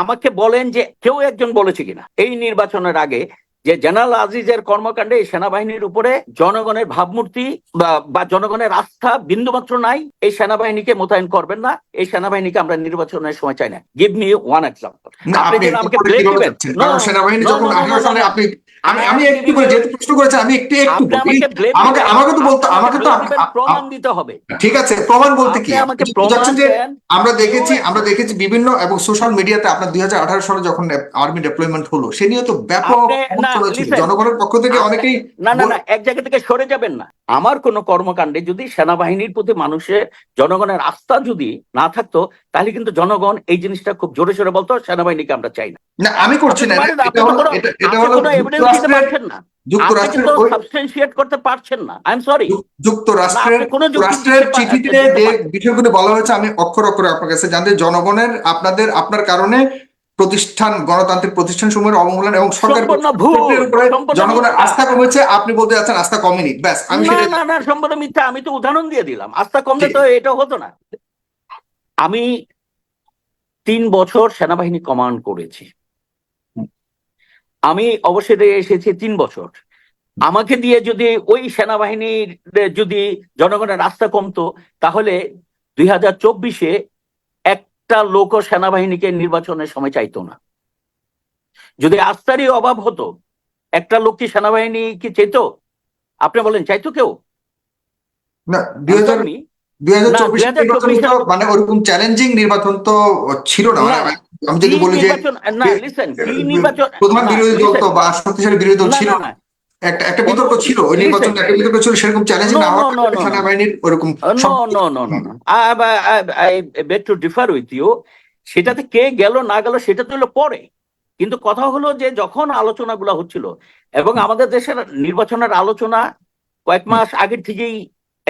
আমাকে বলেন যে কেউ একজন বলেছে কিনা। এই নির্বাচনের আগে যে জেনারেল আজিজের কর্মকাণ্ডে এই সেনাবাহিনীর উপরে জনগণের ভাবমূর্তি বা জনগণের আস্থা বিন্দুমাত্র নাই এই সেনাবাহিনীকে মোতায়েন করবেন না এই সেনাবাহিনীকে আমরা নির্বাচনের সময় চাই না। গিভ মি ওয়ান এক্সাম্পল আপনি আমাকে. আপনি আমি আমি একটু করে যেহেতু প্রশ্ন আমি একটু একটু আমাকে আমাকে তো বলতে আমাকে তো প্রমাণ দিতে হবে। ঠিক আছে প্রমাণ বলতে কি? বুঝাচ্ছেন যে আমরা দেখেছি আমরা দেখেছি বিভিন্ন এবং সোশ্যাল মিডিয়াতে আপনার দুই সালে যখন আর্মি ডেপ্লয়মেন্ট হলো সে নিয়ে তো ব্যাপক জনগণের পক্ষ থেকে অনেকেই না না না এক জায়গা থেকে সরে যাবেন না। আমার কোন কর্মকাণ্ডে যদি সেনাবাহিনীর প্রতি মানুষের জনগণের আস্থা যদি না থাকতো তাহলে কিন্তু জনগণ এই জিনিসটা খুব জোরে সোরে বলতো সেনাবাহিনীকে আমরা চাই না। না আমি করছি না। হলো এটা হলো পারছেন না। আপনি যুক্তরাষ্ট্রের সাবস্টেন্সিয়েট করতে পারছেন না। আই এম সরি যুক্তরাষ্ট্রের না, আপনি কোনো যুক্তি রাষ্ট্রের চিঠিতে যে বিষয়গুলো বলা হয়েছে আমি অক্ষর অক্ষরে আপনার কাছে জানতে জনগণের আপনাদের আপনার কারণে প্রতিষ্ঠান গণতান্ত্রিক প্রতিষ্ঠান সমূহের অবমূল্যায়ন এবং সরকার জনগণের আস্থা কমেছে আপনি বলতে যাচ্ছেন আস্থা কমেনি। ব্যাস আমি না না না সম্পূর্ণ মিথ্যা। আমি তো উদাহরণ দিয়ে দিলাম। আস্থা কমলে তো এটা হতো না। আমি তিন বছর সেনাবাহিনী কমান্ড করেছি। আমি অবশ্যই এসেছি তিন বছর। আমাকে দিয়ে যদি ওই সেনাবাহিনীর যদি জনগণের রাস্তা কমতো তাহলে দুই হাজার চব্বিশে একটা লোক সেনাবাহিনীকে নির্বাচনের সময় চাইতো না। যদি আস্থারই অভাব হতো একটা লোক কি সেনাবাহিনী কি চাইতো আপনি বলেন চাইতো কেউ? না দুই হাজার Answer me. দুই হাজার না, চব্বিশ নির্বাচন তো মানে ওরকম চ্যালেঞ্জিং নির্বাচন তো ছিল না আমি যদি বলি যে নির্বাচন না লিসেন কি নির্বাচন প্রধান বিরোধী দল তো বা শক্তিশালী বিরোধী দল ছিল না, না না। একটা একটা বিতর্ক ছিল ওই নির্বাচন একটা বিতর্ক ছিল সেরকম চ্যালেঞ্জিং না হওয়ার no, কারণে no, no. সেনাবাহিনীর ওরকম no, সব- no, no, no, no. I, I, I, I beg to differ with you. সেটাতে কে গেল না গেল সেটা তো হলো পরে কিন্তু কথা হলো যে যখন আলোচনাগুলো হচ্ছিল এবং আমাদের দেশের নির্বাচনের আলোচনা কয়েক মাস আগের থেকেই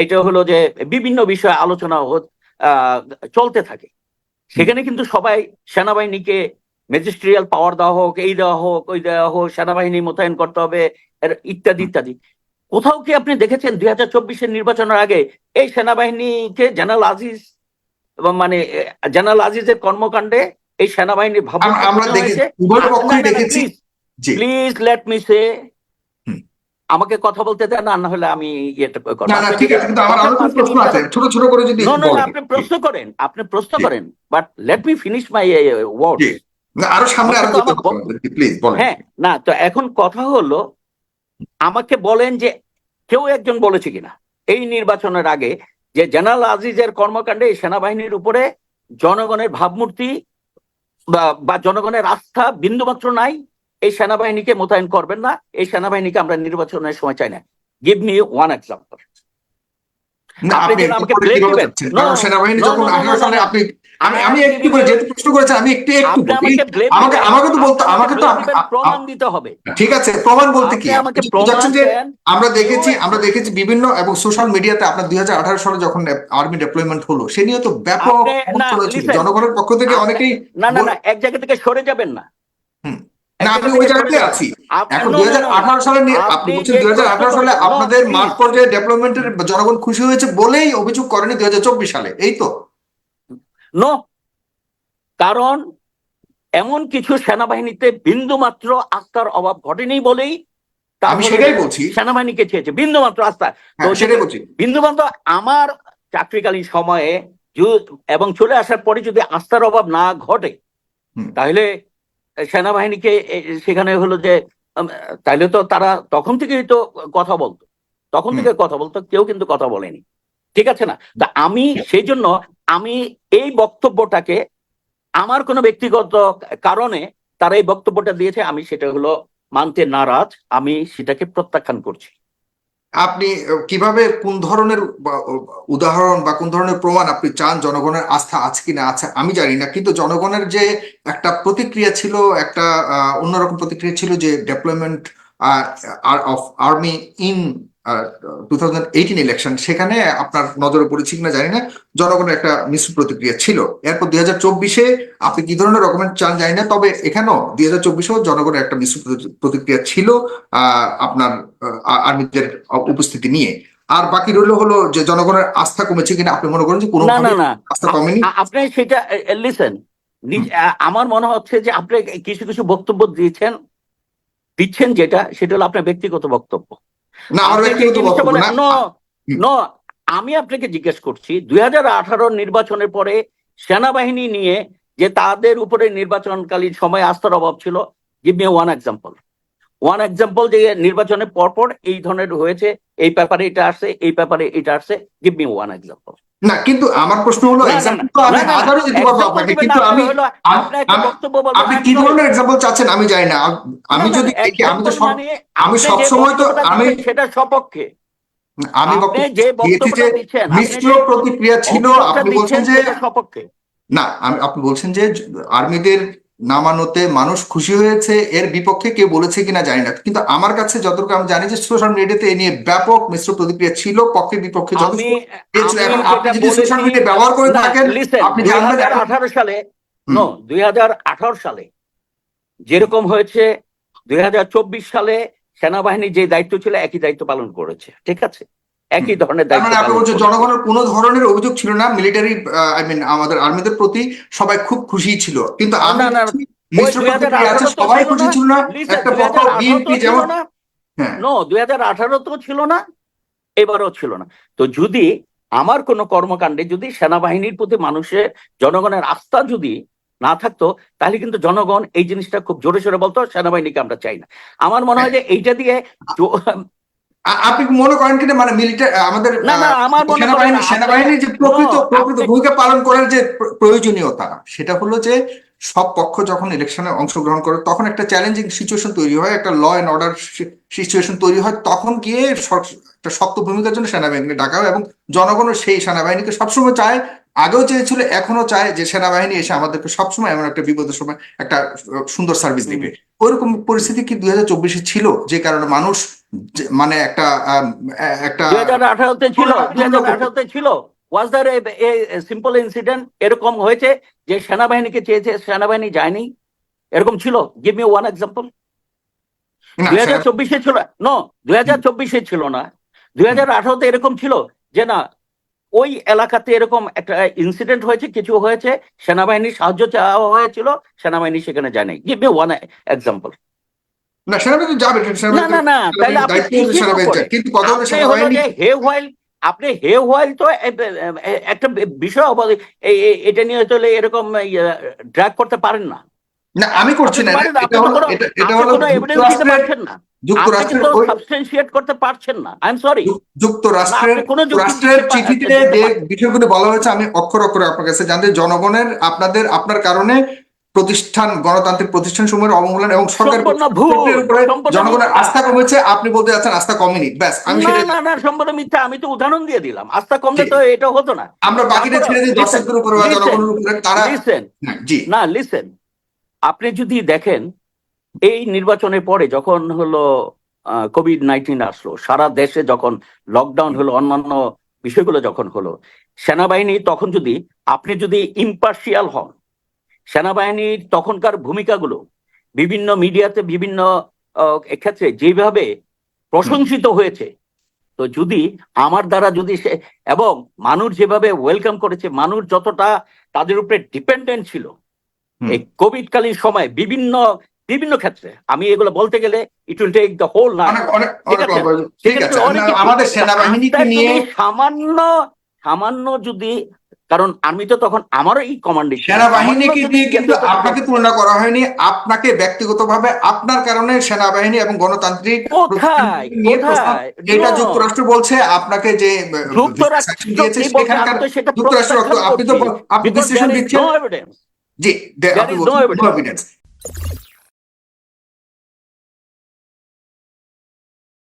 এটা হলো যে বিভিন্ন বিষয়ে আলোচনা চলতে থাকে। সেখানে কিন্তু সবাই সেনাবাহিনীকে ম্যাজিস্ট্রিয়াল পাওয়ার দেওয়া হোক এই দেওয়া হোক ওই দেওয়া হোক সেনাবাহিনী মোতায়েন করতে হবে ইত্যাদি ইত্যাদি। কোথাও কি আপনি দেখেছেন দুই হাজার চব্বিশের নির্বাচনের আগে এই সেনাবাহিনীকে জেনারেল আজিজ এবং মানে জেনারেল আজিজের কর্মকাণ্ডে এই সেনাবাহিনীর আমরা পক্ষই দেখেছি। Please let me say. আমাকে কথা বলতে দেন না না হলে আমি ইয়েটা না না ঠিক আছে কিন্তু আমার আরও প্রশ্ন আছে। ছোট ছোট করে যদি। আপনি প্রশ্ন করেন আপনি প্রশ্ন করেন but let me finish my word আরও সামনে আরও প্লিজ বলেন। হ্যাঁ না তো এখন কথা হলো আমাকে বলেন যে কেউ একজন বলেছে কিনা। এই নির্বাচনের আগে যে জেনারেল আজিজের কর্মকাণ্ডে এই সেনাবাহিনীর উপরে জনগণের ভাবমূর্তি বা বা জনগণের আস্থা বিন্দুমাত্র নাই এই সেনাবাহিনীকে মোতায়েন করবেন না এই সেনাবাহিনীকে আমরা নির্বাচনের সময় চাই না। গিভ মি ওয়ান এক্সাম্পল ঠিক আছে প্রমাণ বলতে কি? আমরা দেখেছি আমরা দেখেছি বিভিন্ন এবং সোশ্যাল মিডিয়াতে আপনার দুই হাজার আঠারো সালে যখন আর্মি ডেপ্লয়মেন্ট হলো সে নিয়ে তো ব্যাপক জনগণের পক্ষ থেকে অনেকেই না না এক জায়গা থেকে সরে যাবেন না। না আমি ওই জায়গাতে আছি। এখন দুই no, no. সালে আপনি বলছেন দুই সালে আপনাদের মাঠ পর্যায়ে ডেভেলপমেন্টের জনগণ খুশি হয়েছে বলেই অভিযোগ করেনি দুই সালে এই তো? নো কারণ এমন কিছু সেনাবাহিনীতে বিন্দু মাত্র আস্থার অভাব ঘটেনি বলেই আমি সেটাই বলছি। সেনাবাহিনীকে চেয়েছে বিন্দু মাত্র আস্থা। হ্যাঁ, তো সেটাই বলছি। বিন্দু মাত্র আমার চাকরিকালীন সময়ে যু- এবং চলে আসার পরে যদি আস্থার অভাব না ঘটে তাহলে সেনাবাহিনীকে সেখানে হলো যে তাইলে তাহলে তো তারা তখন থেকেই তো কথা বলতো। তখন থেকে কথা বলতো কেউ কিন্তু কথা বলেনি। ঠিক আছে না? তা আমি সেই জন্য আমি এই বক্তব্যটাকে আমার কোনো ব্যক্তিগত কারণে তারা এই বক্তব্যটা দিয়েছে আমি সেটা হলো মানতে নারাজ আমি সেটাকে প্রত্যাখ্যান করছি। আপনি কীভাবে কোন ধরনের উদাহরণ বা কোন ধরনের প্রমাণ আপনি চান জনগণের আস্থা আছে কিনা? আছে আমি জানি না, কিন্তু জনগণের যে একটা প্রতিক্রিয়া ছিল, একটা অন্যরকম প্রতিক্রিয়া ছিল যে development of army in two thousand eighteen election সেখানে আপনার নজরে পড়েছে কিনা জানি না জনগণের একটা মিশ্র প্রতিক্রিয়া ছিল। এরপর দুই হাজার চব্বিশে আপনি কি ধরনের রকমের চান জানি না তবে এখানেও দুই হাজার চব্বিশেও জনগণের একটা মিশ্র প্রতিক্রিয়া ছিল আহ, আপনার আর্মিদের উপস্থিতি নিয়ে। আর বাকি রইল হলো যে জনগণের আস্থা কমেছে কিনা আপনি মনে করেন যে কোনো আস্থা কমেনি? আপনি সেটা লিসেন আমার মনে হচ্ছে যে আপনি কিছু কিছু বক্তব্য দিয়েছেন দিচ্ছেন যেটা সেটা হলো আপনার ব্যক্তিগত বক্তব্য। না আমার ব্যক্তিগত বক্তব্য না no, আমি আপনাকে জিজ্ঞেস করছি দুই হাজার আঠারো নির্বাচনের পরে সেনাবাহিনী নিয়ে যে তাদের উপরে নির্বাচনকালীন সময় আস্থার অভাব ছিল give me one example one example যে নির্বাচনের পরপর এই ধরনের হয়েছে এই ব্যাপারে এটা আসছে এই ব্যাপারে এটা আসছে গিভ মি ওয়ান এক্সাম্পল না কিন্তু আমার প্রশ্ন হলো আমি হাজারো দিতে পারব আপনাকে কিন্তু আমি আপনি কি ধরনের এক্সাম্পল চাচ্ছেন? আমি জানি না। আমি যদি আমি তো সব মানে আমি সবসময় তো আমি সেটা সপক্ষে। আমি যে মিশ্র প্রতিক্রিয়া ছিল আপনি বলছেন যে সপক্ষে। না আমি আপনি বলছেন যে আর্মিদের নামানোতে মানুষ খুশি হয়েছে এর বিপক্ষে কেউ বলেছে কিনা জানি না কিন্তু আমার কাছে যতটুকু আমি জানি যে সোশ্যাল মিডিয়াতে এ নিয়ে ব্যাপক মিশ্র প্রতিক্রিয়া ছিল পক্ষে বিপক্ষে। এখন আপনি যদি সোশ্যাল মিডিয়া ব্যবহার করে থাকেন আপনি 2018 সালে। নো দুই সালে যেরকম হয়েছে দুই হাজার চব্বিশ সালে সেনাবাহিনী যে দায়িত্ব ছিল একই দায়িত্ব পালন করেছে ঠিক আছে একই ধরনের দায়িত্ব মানে বলছেন জনগণের কোনো ধরনের অভিযোগ ছিল না মিলিটারি আই মিন আমাদের আর্মিদের প্রতি সবাই খুব খুশি ছিল। কিন্তু আমি না, না, দেখছি ওই মিশ্র প্রতিক্রিয়া আছে 2018 তো সবাই খুশি ছিল না। একটা পক্ষ বিএনপি যেমন হ্যাঁ। নো দুই হাজার তো ছিল না এবারও ছিল না। তো যদি আমার কোনো কর্মকাণ্ডে যদি সেনাবাহিনীর প্রতি মানুষের জনগণের আস্থা যদি না থাকতো তাহলে কিন্তু জনগণ এই জিনিসটা খুব জোরে সোরে বলতো সেনাবাহিনীকে আমরা চাই না। আমার মনে হয় যে এইটা দিয়ে আ- আপনি মনে করেন কিনা? মানে মিলিটারি আমাদের সেনাবাহিনী সেনাবাহিনীর যে প্রকৃত প্রকৃত ভূমিকা পালন করার যে প্রয়োজনীয়তা সেটা হলো যে সব পক্ষ যখন ইলেকশনে অংশগ্রহণ করে তখন একটা চ্যালেঞ্জিং সিচুয়েশন তৈরি হয় একটা ল অ্যান্ড অর্ডার সিচুয়েশন তৈরি হয় তখন গিয়ে একটা শক্ত ভূমিকার জন্য সেনাবাহিনীকে ডাকা হয় এবং জনগণও সেই সেনাবাহিনীকে সবসময় চায় আগেও চেয়েছিল এখনও চায় যে সেনাবাহিনী এসে আমাদেরকে সবসময় এমন একটা বিপদের সময় একটা সুন্দর সার্ভিস দিবে। ওইরকম পরিস্থিতি কি দুই হাজার চব্বিশে ছিল? যে কারণে মানুষ মানে একটা একটা দুই হাজার আঠারোতে ছিল দুই হাজার আঠারোতে ছিল। Was there a simple incident এরকম হয়েছে যে সেনাবাহিনীকে চেয়েছে সেনাবাহিনী যায়নি। এরকম ছিল। গিভ মি ওয়ান এক্সাম্পল দুই হাজার চব্বিশে ছিল। নো দুই হাজার চব্বিশে ছিল না। দুই হাজার আঠারোতে এরকম ছিল যে না ওই এলাকাতে এরকম একটা ইনসিডেন্ট হয়েছে কিছু হয়েছে সেনাবাহিনীর সাহায্য চাওয়া হয়েছিল সেনাবাহিনী সেখানে যায় নাই গিভ মি ওয়ান এক্সাম্পল না সেনাবাহিনী যাবে না না না তাহলে আপনি? কিন্তু কথা হে হোয়াইল আপনি হে হোয়াইল তো একটা বিষয় এটা নিয়ে চলে এরকম ড্র্যাগ করতে পারেন না। না আমি করছি না এটা হলো এটা হলো যুক্তরাষ্ট্রের সাবস্টেন্সিয়েট করতে পারছেন না। আই এম সরি যুক্তরাষ্ট্রের রাষ্ট্রের চিঠিতে যে বিষয়গুলো বলা হয়েছে আমি অক্ষর অক্ষরে আপনার কাছে জানতে জনগণের আপনাদের আপনার কারণে প্রতিষ্ঠান গণতান্ত্রিক প্রতিষ্ঠান সমূহের অবমূল্যায়ন এবং সরকার জনগণের আস্থা কমেছে আপনি বলতে যাচ্ছেন আস্থা কমেনি। ব্যাস আমি না না সম্পূর্ণ মিথ্যা। আমি তো উদাহরণ দিয়ে দিলাম। আস্থা কমলে তো এটা হতো না। আমরা বাকিটা ছেড়ে দিই দর্শকদের উপরে বা জনগণের উপরে তারা লিসেন হ্যাঁ, জি। না লিসেন আপনি যদি দেখেন এই নির্বাচনের পরে যখন হলো কোভিড নাইন্টিন আসলো সারা দেশে যখন লকডাউন হলো অন্যান্য বিষয়গুলো যখন হলো সেনাবাহিনী তখন যদি আপনি যদি ইম্পার্শিয়াল হন সেনাবাহিনীর তখনকার ভূমিকাগুলো বিভিন্ন মিডিয়াতে বিভিন্ন ক্ষেত্রে যেভাবে প্রশংসিত হয়েছে তো যদি আমার দ্বারা যদি সে এবং মানুষ যেভাবে ওয়েলকাম করেছে মানুষ যতটা তাদের উপরে ডিপেন্ডেন্ট ছিল এই কোভিড কালীন সময় বিভিন্ন বিভিন্ন ক্ষেত্রে আমি এগুলো বলতে গেলে it will take the whole অনেক আমাদের সেনাবাহিনীকে নিয়ে সামান্য সামান্য যদি কারণ আমি তো তখন আমারও এই কমান্ডে সেনাবাহিনীকে দিয়ে কিন্তু আপনাকে তুলনা করা হয়নি আপনাকে ব্যক্তিগতভাবে আপনার কারণে সেনাবাহিনী এবং গণতান্ত্রিক যেটা যুক্তরাষ্ট্র বলছে আপনাকে যে যুক্তরাষ্ট্র আপনি তো। আপনি বিশ্লেষণ দিচ্ছেন. জি